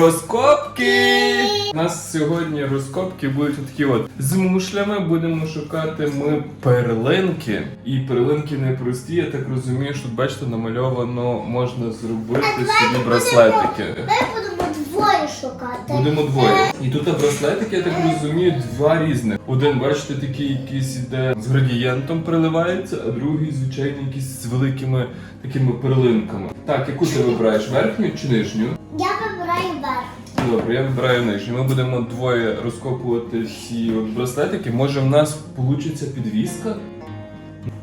Розкопки! У нас сьогодні розкопки будуть такі от з мушлями. Будемо шукати ми перлинки. І перлинки не прості, я так розумію, що тут бачите, намальовано можна зробити собі браслетики. Ми будемо двоє шукати. Будемо двоє. І тут браслетики, я так розумію, два різних. Один, бачите, такий якийсь іде з градієнтом приливається, а другий, звичайно, якийсь з великими такими перлинками. Так, яку ти вибираєш? Верхню чи нижню? Я. Добре, я вибираю нижню. Ми будемо двоє розкопувати ці от браслетики. Може в нас вийде підвіска?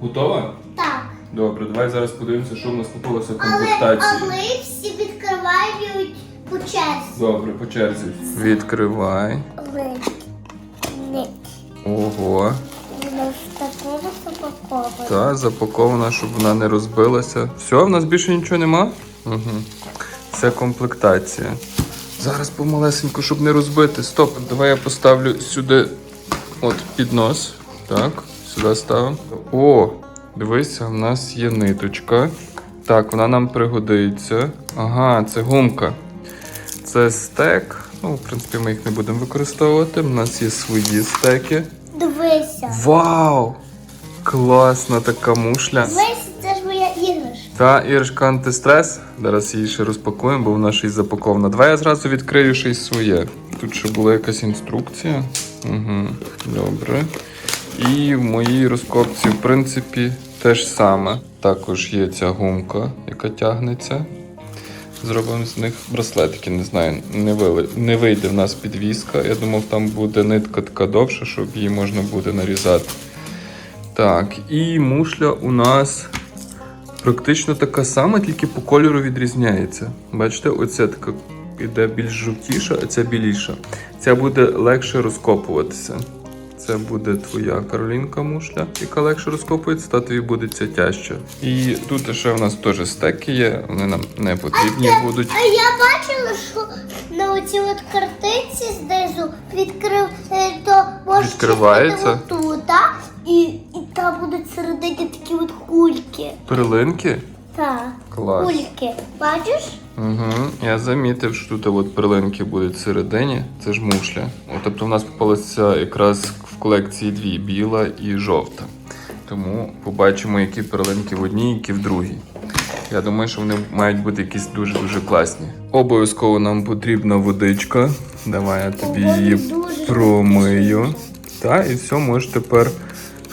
Готова? Так. Добре, давай зараз подивимося, що в нас попалося в Але, комплектації. але всі відкривають по черзі. Добре, по черзі. Відкривай. Але Ого. воно ж таке запаковане. Та запакована, щоб вона не розбилася. Все, в нас більше нічого нема? Угу. Це комплектація. Зараз помалесенько, щоб не розбити. Стоп, давай я поставлю сюди от піднос. Так, сюди ставимо. О, дивися, в нас є ниточка. Так, вона нам пригодиться. Ага, це гумка. Це стек. Ну, в принципі, ми їх не будемо використовувати. У нас є свої стеки. Дивися. Вау! Класна така мушля. Дивися, це ж моя іграшка. Та іграшка антистрес. Зараз її ще розпакуємо, бо вона й запакована. Давай я зразу відкрию й своє. Тут ще була якась інструкція. Угу. Добре. І в моїй розкопці, в принципі, те ж саме. Також є ця гумка, яка тягнеться. Зробимо з них браслетики, не знаю, не, вили... не вийде в нас підвіска. Я думав, там буде нитка така довша, щоб її можна буде нарізати. Так, і мушля у нас практично така сама, тільки по кольору відрізняється. Бачите, оця така іде більш жовтіша, а ця біліша. Ця буде легше розкопуватися. Це буде твоя Каролінка мушля, яка легше розкопується, та тобі буде ця тяжча. І тут ще у нас теж стеки є, вони нам не потрібні будуть. А я бачила, що на оцій от картинці знизу відкрив, е, то можеш Відкривається? тут, і, і там будуть кульки. Перлинки? Так, Клас. кульки. Бачиш? Угу. Я замітив, що тут от перлинки будуть всередині. Це ж мушля. От, тобто в нас попалося якраз в колекції дві біла і жовта. Тому побачимо, які перлинки в одній, які в другій. Я думаю, що вони мають бути якісь дуже-дуже класні. Обов'язково нам потрібна водичка. Давай я тобі її промию. Та, і все, можеш тепер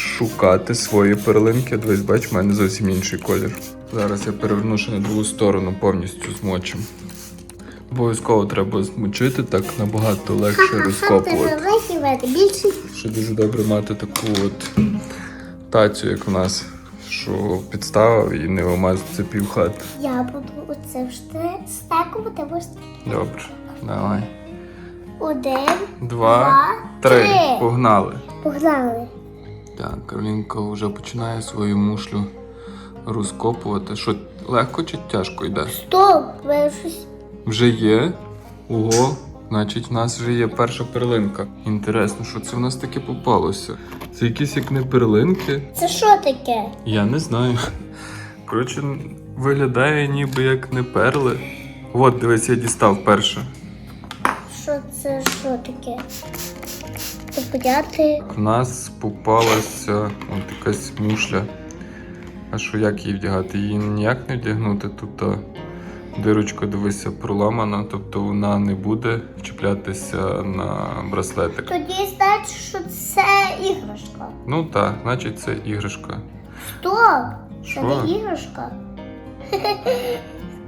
шукати свої перлинки. Дивись, бач, в мене зовсім інший колір. Зараз я переверну ще на другу сторону повністю змочим. Обов'язково треба змочити, так набагато легше розкопувати. Ще дуже добре мати таку от тацю, як у нас, що підставив і не вимазати півхати. Я буду оце вже стекувати ось Добре, давай. один, Два, два, три. три. Погнали. Погнали. Так, Каролінка вже починає свою мушлю розкопувати. Що, легко чи тяжко йде? Стоп, щось. Вже є. Ого, значить, в нас вже є перша перлинка. Інтересно, що це в нас таке попалося? Це якісь як не перлинки? Це що таке? Я не знаю. Коротше, виглядає ніби як не перли. От, дивись, я дістав перше. Що це що таке? Подяти. В нас попалася от якась мушля. А що як її вдягати? Її ніяк не вдягнути. Тут дирочка, дивися, проламана, тобто вона не буде чіплятися на браслетик. Тоді значить, що це іграшка. Ну так, значить це іграшка. Стоп! Це не іграшка.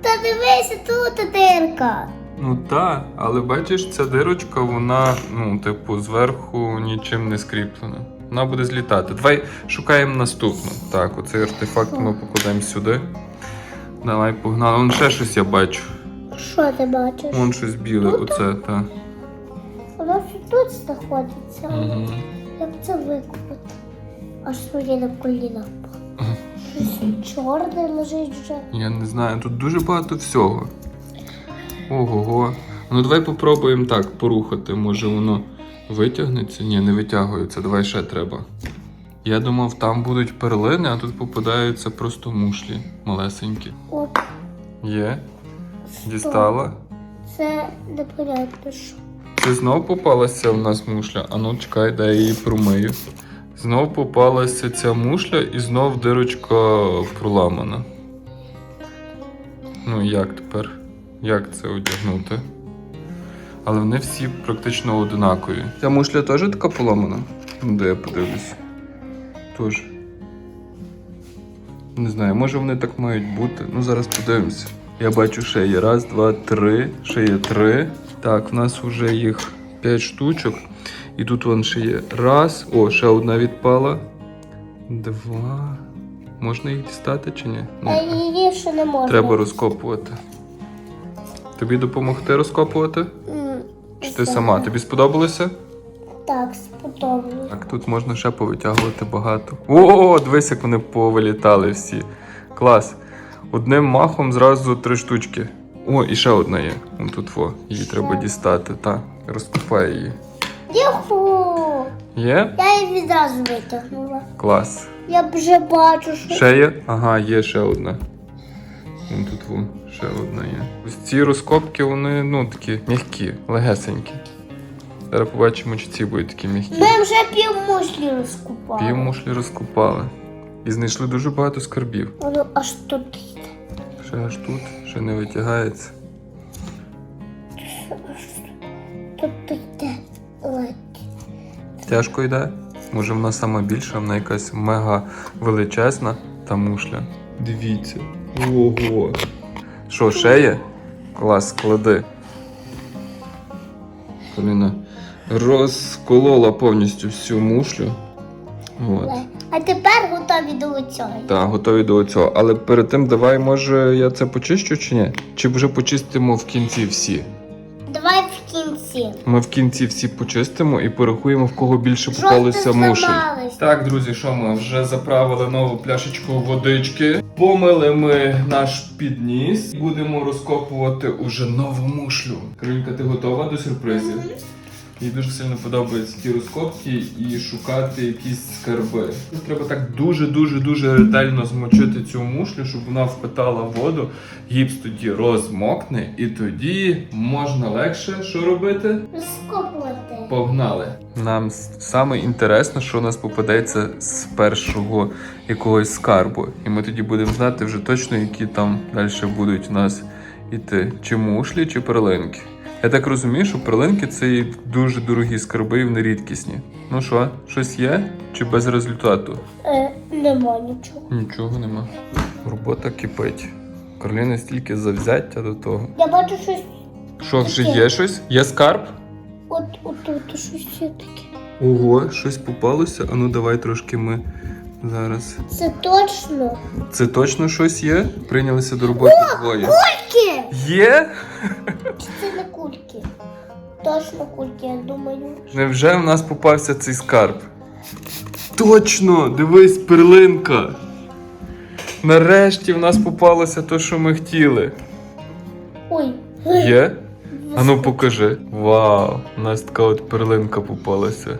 Та дивися, тут дирка. Ну так, але бачиш, ця дирочка, вона, ну, типу, зверху нічим не скріплена. Вона буде злітати. Давай шукаємо наступну. Так, оцей артефакт ми покладемо сюди. Давай, погнали. Вон ще щось я бачу. Що ти бачиш? Вон щось біле, оце, так. Воно ж тут знаходиться. Угу. Як це викупити? Аж своє на колінах. Щось чорне лежить вже. Я не знаю, тут дуже багато всього. Ого-го. Ну давай попробуємо так порухати. Може воно витягнеться? Ні, не витягується. Давай ще треба. Я думав, там будуть перлини, а тут попадаються просто мушлі малесенькі. Оп, Є. Дістала. це непонятно що. Це знов попалася в нас мушля. А ну чекай, дай я її промию. Знов попалася ця мушля і знов дирочка проламана. Ну як тепер? Як це одягнути? Але вони всі практично одинакові. Ця мушля теж така поламана? Ну, де я подивлюсь. Тож. Не знаю, може вони так мають бути. Ну зараз подивимося. Я бачу, ще є раз, два, три, ще є три. Так, в нас вже їх п'ять штучок. І тут вон ще є раз. О, ще одна відпала. Два. Можна їх дістати чи ні? А її ще не можна. Треба розкопувати. Тобі допомогти розкопувати? Чи ти сама? Тобі сподобалося? Так, сподобалось. Так, тут можна ще повитягувати багато. О, дивись, як вони повилітали всі. Клас. Одним махом зразу три штучки. О, і ще одна є. Вон тут во. Її треба дістати. Так, розкопай її. Юху! Є? Я її відразу витягнула. Клас. Я вже бачу, що Ще є? Ага, є ще одна. Вон тут во, ще одна є. Ось ці розкопки, вони, ну, такі м'які, легесенькі. Зараз побачимо, чи ці будуть такі м'які. ми вже пів мушлі розкупали. Пів мушлі розкопали. І знайшли дуже багато скарбів. Воно аж тут йде. Ще аж тут, ще не витягається. Тут йде. ледь. Тяжко йде. Може вона сама більша, вона якась мега величезна та мушля. Дивіться. Ого. Що, ще є? Клас, склади. Поліна розколола повністю всю мушлю. От. А тепер готові до цього. Так, готові до цього. Але перед тим давай, може, я це почищу чи ні? Чи вже почистимо в кінці всі? Кінці. Ми в кінці всі почистимо і порахуємо, в кого більше попалися попалося мушель. Так, друзі, що ми вже заправили нову пляшечку водички. Помили ми наш підніс. Будемо розкопувати уже нову мушлю. Кринька, ти готова до сюрпризів? Їй дуже сильно подобаються ті розкопки і шукати якісь скарби. Треба так дуже дуже дуже ретельно змочити цю мушлю, щоб вона впитала воду. Гіпс тоді розмокне, і тоді можна легше що робити? Розкопувати. Погнали. Нам саме інтересно, що у нас попадеться з першого якогось скарбу. І ми тоді будемо знати вже точно, які там далі будуть у нас іти. Чи мушлі, чи перлинки. Я так розумію, що перлинки це дуже дорогі скарби, і вони рідкісні. Ну що, щось є? Чи без результату? Е, нема нічого. Нічого нема. Робота кипить. Кароліна стільки завзяття до того. Я бачу щось. Що вже є щось? Є скарб? От отут щось є таке. Ого, щось попалося. А ну давай трошки ми зараз. Це точно. Це точно щось є? Прийнялися до роботи двоє. Кульки! Є? Чи це не кульки? Точно кульки, я думаю. Невже в нас попався цей скарб? Точно! Дивись, перлинка! Нарешті в нас попалося те, що ми хотіли. Ой. Є? А ну покажи. Вау! У нас така от перлинка попалася.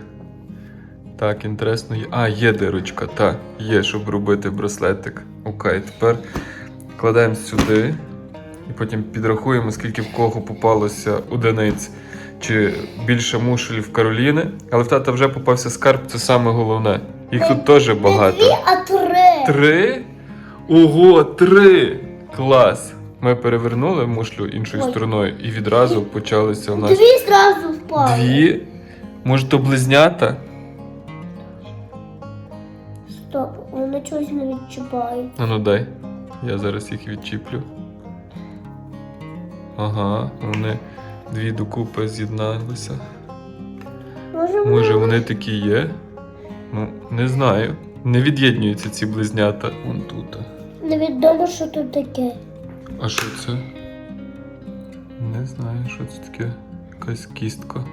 Так, інтересно. є- А, є дирочка, так, є, щоб робити браслетик. Окей, тепер кладемо сюди і потім підрахуємо, скільки в кого попалося одиниць. Чи більше мушель в Кароліни. Але в тата вже попався скарб, це саме головне. Їх тут теж Не багато. дві, а три. Три? Ого, три! Клас! Ми перевернули мушлю іншою Ой. стороною і відразу почалися у нас Дві зразу впали. дві. Може, то близнята? Вони чогось не відчіпають. А ну дай. Я зараз їх відчіплю. Ага, вони дві докупи з'єдналися. Може, Може, вони такі є? Ну, не знаю. Не від'єднуються ці близнята. Вон тут. невідомо, що тут таке. А що це? Не знаю, що це таке. Якась кістка.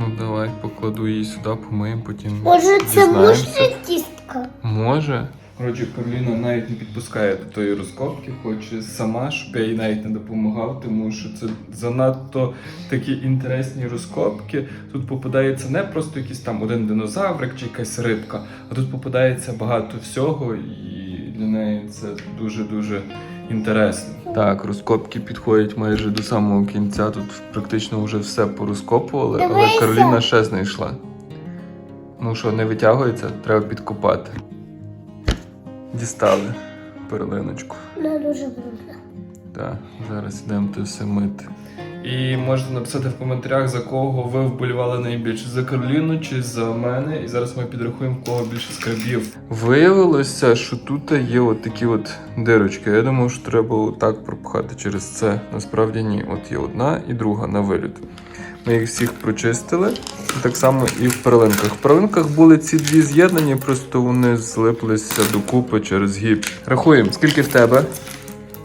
Ну давай покладу її сюди, помиємо, потім. Може, це дізнаємося. мушля кістка? Може. Коротше, Кароліна навіть не підпускає до тої розкопки, хоче сама, щоб я їй навіть не допомагав, тому що це занадто такі інтересні розкопки. Тут попадається не просто якийсь там один динозаврик чи якась рибка, а тут попадається багато всього, і для неї це дуже-дуже інтересний. Так, розкопки підходять майже до самого кінця. Тут практично вже все порозкопували, але Дивися. Кароліна ще знайшла. Ну що, не витягується, треба підкопати. Дістали перлиночку. Вона дуже брудна. Так, зараз йдемо це все мити. І можете написати в коментарях, за кого ви вболівали найбільше за Кароліну чи за мене. І зараз ми підрахуємо, в кого більше скарбів. Виявилося, що тут є от такі от дирочки. Я думав, що треба отак пропхати через це. Насправді ні. От є одна і друга на виліт. Ми їх всіх прочистили. Так само і в перлинках. В перлинках були ці дві з'єднані, просто вони злиплися докупи через гіп. Рахуємо, скільки в тебе?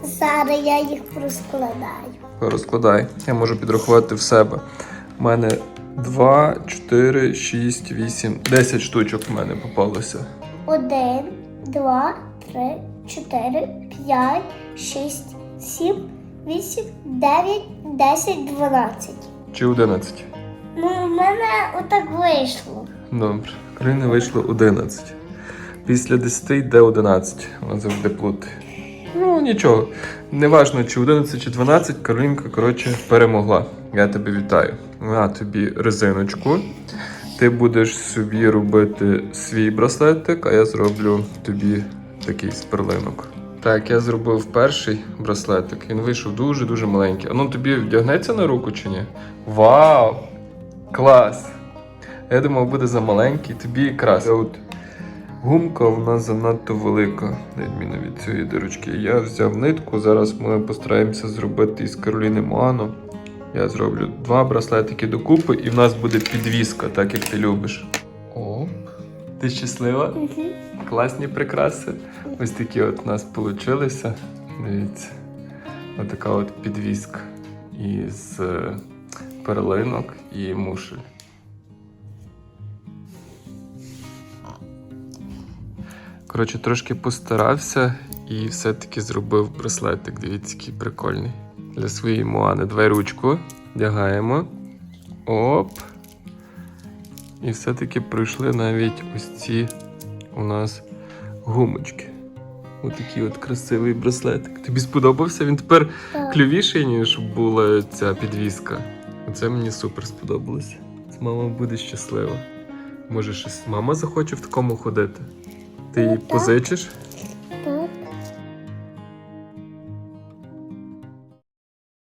Зараз я їх розкладаю. Розкладай. Я можу підрахувати в себе. У мене 2, 4, 6, 8, 10 штучок в мене попалося. Один, два, три, чотири, п'ять, шість, сім, вісім, дев'ять, десять, дванадцять. Чи 11? Ну, у мене отак вийшло. Добре. Кароліни вийшло 11. Після 10 йде 11. Вона завжди плутає. Ну, нічого. Неважно, чи 11, чи 12, Каролінка, коротше, перемогла. Я тебе вітаю. На тобі резиночку. Ти будеш собі робити свій браслетик, а я зроблю тобі такий з перлинок. Так, я зробив перший браслетик. Він вийшов дуже-дуже маленький. А ну тобі вдягнеться на руку чи ні? Вау! Клас! Я думав, буде за маленький, тобі якраз. От гумка в нас занадто велика, на відміну від цієї дирочки. Я взяв нитку, зараз ми постараємося зробити із Кароліни Моано. Я зроблю два браслетики докупи, і в нас буде підвіска, так як ти любиш. О, ти щаслива? Угу. Класні прикраси. Ось такі от у нас получилися. Дивіться. Отака от підвіска із е, перлинок і мушель. Коротше, трошки постарався і все-таки зробив браслетик. Дивіться, який прикольний. Для своєї Моани. Давай ручку вдягаємо. Оп. І все-таки пройшли навіть ось ці у нас гумочки. Отакий от красивий браслетик. Тобі сподобався? Він тепер клювіший, ніж була ця підвіска. Оце мені супер сподобалося. Мама буде щаслива. Може, щось мама захоче в такому ходити. Ти їй Ну, так. позичиш?